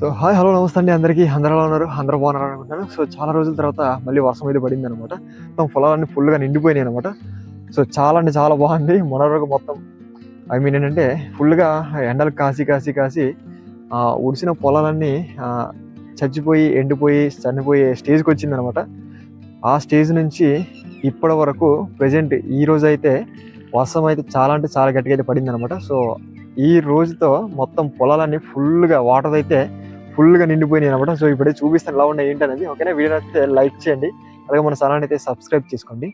So hi hello నమస్తే అండి. అందరికీ అందరూ ఉన్నారు అందరూ బాగున్నారు అనుకుంటాను సో చాలా రోజుల తర్వాత మళ్ళీ వర్షం అయితే పడింది అనమాట మొత్తం పొలాలన్నీ ఫుల్గా నిండిపోయినాయి అనమాట సో చాలా అంటే చాలా బాగుంది. మొన్న రోజు మొత్తం ఐ మీన్ ఏంటంటే ఫుల్గా ఎండలు కాసి కాసి కాసి ఉడిసిన పొలాలన్నీ చచ్చిపోయి ఎండిపోయి చనిపోయే స్టేజ్కి వచ్చింది అనమాట ఆ స్టేజ్ నుంచి ఇప్పటి వరకు ప్రజెంట్ ఈ రోజు అయితే వర్షం అయితే చాలా అంటే చాలా గట్టిగా అయితే పడింది అనమాట సో ఈ రోజుతో మొత్తం పొలాలన్నీ ఫుల్గా వాటర్ అయితే ఫుల్గా నిండిపోయినాయి అనమాట సో ఇప్పుడే చూపిస్తాను ఎలా ఉన్నాయి ఏంటి అనేది ఓకేనా? వీడియో నచ్చితే లైక్ చేయండి. అలాగే మన ఛానల్ అయితే సబ్స్క్రైబ్ చేసుకోండి.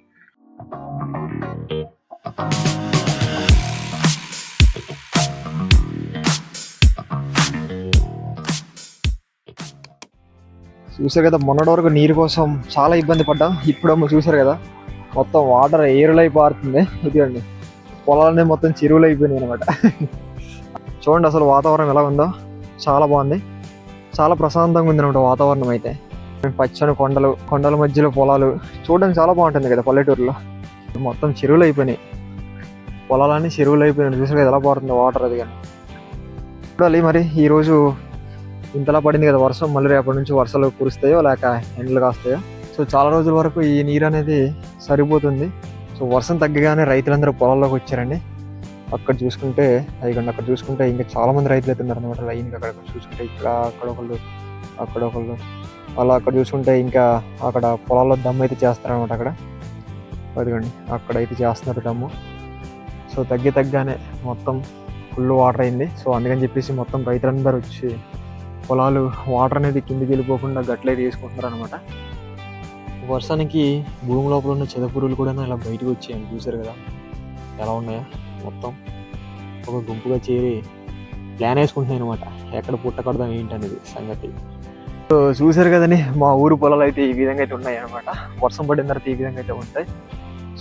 చూసారు కదా మొన్నటి వరకు నీరు కోసం చాలా ఇబ్బంది పడ్డాం. ఇప్పుడు చూసారు కదా మొత్తం వాటర్ ఏరులై పారుతుంది. ఇదిగండి పొలాలనే మొత్తం చెరువులు అయిపోయినాయి అనమాట చూడండి అసలు వాతావరణం ఎలా ఉందో. చాలా బాగుంది. చాలా ప్రశాంతంగా ఉంది అనమాట వాతావరణం అయితే. పచ్చని కొండలు కొండల మధ్యలో పొలాలు. చూడడానికి చాలా బాగుంటుంది కదా పల్లెటూరులో. మొత్తం చెరువులు అయిపోయినాయి. పొలాలన్నీ చెరువులు అయిపోయినాయి. చూసారు కదా ఎలా పడుతుంది వాటర్ అది కానీ. చూడాలి మరి ఈరోజు ఇంతలా పడింది కదా వర్షం. మళ్ళీ రేపటి నుంచి వర్షాలు కురుస్తాయో లేక ఎండలు కాస్తాయో. సో చాలా రోజుల వరకు ఈ నీరు అనేది సరిపోతుంది. సో వర్షం తగ్గగానే రైతులందరూ పొలాల్లోకి వచ్చారండి. అక్కడ చూసుకుంటే అదిగండి అక్కడ చూసుకుంటే ఇంకా చాలా మంది రైతులు అయితే ఉన్నారు అనమాట లైన్గా అక్కడ చూసుకుంటే. ఇక్కడ అక్కడ ఒకళ్ళు అక్కడ ఒకళ్ళు. అలా అక్కడ చూసుకుంటే ఇంకా అక్కడ పొలాల్లో దమ్ అయితే చేస్తారనమాట అక్కడ. అదిగోండి అక్కడ అయితే చేస్తున్నారు దమ్ము. సో తగ్గి తగ్గానే మొత్తం ఫుల్ వాటర్ అయింది. సో అందుకని చెప్పేసి మొత్తం రైతులందరూ వచ్చి పొలాలు వాటర్ అనేది కిందికి వెళ్ళిపోకుండా గట్లే తీసుకుంటున్నారు అనమాట వర్షానికి భూమి లోపల ఉన్న చెదపురులు కూడా ఇలా బయటకు వచ్చాయండి. చూసారు కదా? ఎలా ఉన్నాయో. మొత్తం. ఒక గుంపుగా చేరి ప్లాన్ వేసుకుంటున్నాయి అనమాట ఎక్కడ పుట్టకూడదాం ఏంటి అనేది సంగతి. సో చూసారు కదండి మా ఊరు పొలాలు అయితే ఈ విధంగా అయితే ఉన్నాయి అనమాట వర్షం పడిన తర్వాత ఈ విధంగా అయితే ఉంటాయి.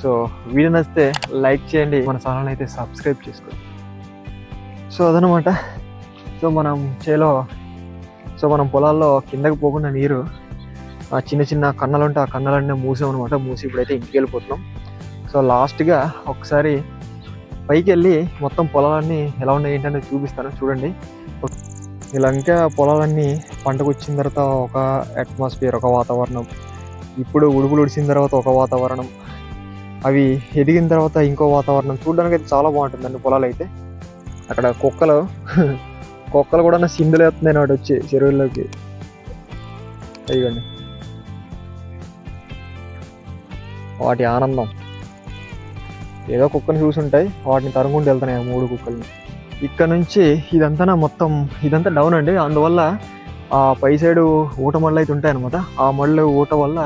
సో వీడియో నచ్చితే లైక్ చేయండి మన ఛానల్ అయితే సబ్స్క్రైబ్ చేసుకోండి. సో అదనమాట సో మనం చేలో సో మనం పొలాల్లో కిందకి పోకుండా నీరు ఆ చిన్న చిన్న కన్నలు ఉంటే ఆ కన్నలన్నీ మూసామన్నమాట. మూసి ఇప్పుడైతే ఇంటికి వెళ్ళిపోతున్నాం. సో లాస్ట్గా ఒకసారి పైకి వెళ్ళి మొత్తం పొలాలన్నీ ఎలా ఉన్నాయి ఏంటంటే చూపిస్తాను. చూడండి. ఇలా ఇంకా పొలాలన్నీ పంటకు వచ్చిన తర్వాత ఒక అట్మాస్ఫియర్ ఒక వాతావరణం. ఇప్పుడు ఉడుపులు ఉడిచిన తర్వాత ఒక వాతావరణం. అవి ఎదిగిన తర్వాత ఇంకో వాతావరణం. చూడడానికి అయితే చాలా బాగుంటుందండి పొలాలు అయితే అక్కడ కుక్కలు కుక్కలు కూడా సిందులు వేస్తున్నాయి నాటి వచ్చి చెరువుల్లోకి. అయ్యండి వాటి ఆనందం. ఏదో కుక్కని చూసుంటాయి వాటిని తరుముకుంటూ వెళ్తున్నాయి ఆ మూడు కుక్కల్ని. ఇక్కడ నుంచి ఇదంతా నా మొత్తం ఇదంతా డౌన్ అండి. అందువల్ల ఆ పై సైడు ఊట మళ్ళు అయితే ఉంటాయి అనమాట ఆ మళ్ళు ఊట వల్ల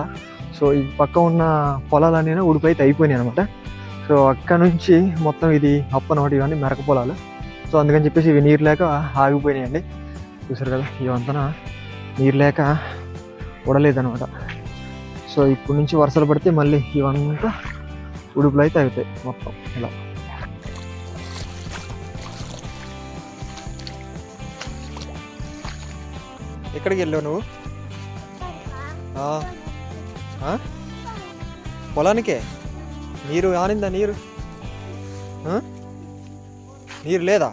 సో ఈ పక్క ఉన్న పొలాలన్నీ ఉడిపోయితే అయిపోయినాయి అనమాట సో అక్కడ నుంచి మొత్తం ఇది అప్పనమాట ఇవన్నీ మెరక పొలాలు. సో అందుకని చెప్పేసి ఇవి నీరు లేక ఆగిపోయినాయండి. చూసారు కదా ఇవంతా నీరు లేక ఉడలేదనమాట సో ఇప్పటి నుంచి వర్షాలు పడితే మళ్ళీ ఇవంతా ఉడుపులు అయితే అవుతాయి మొత్తం ఇలా. ఎక్కడికి వెళ్ళావు నువ్వు? పొలానికే? నీరు ఆనిందా నీరు? నీరు లేదా?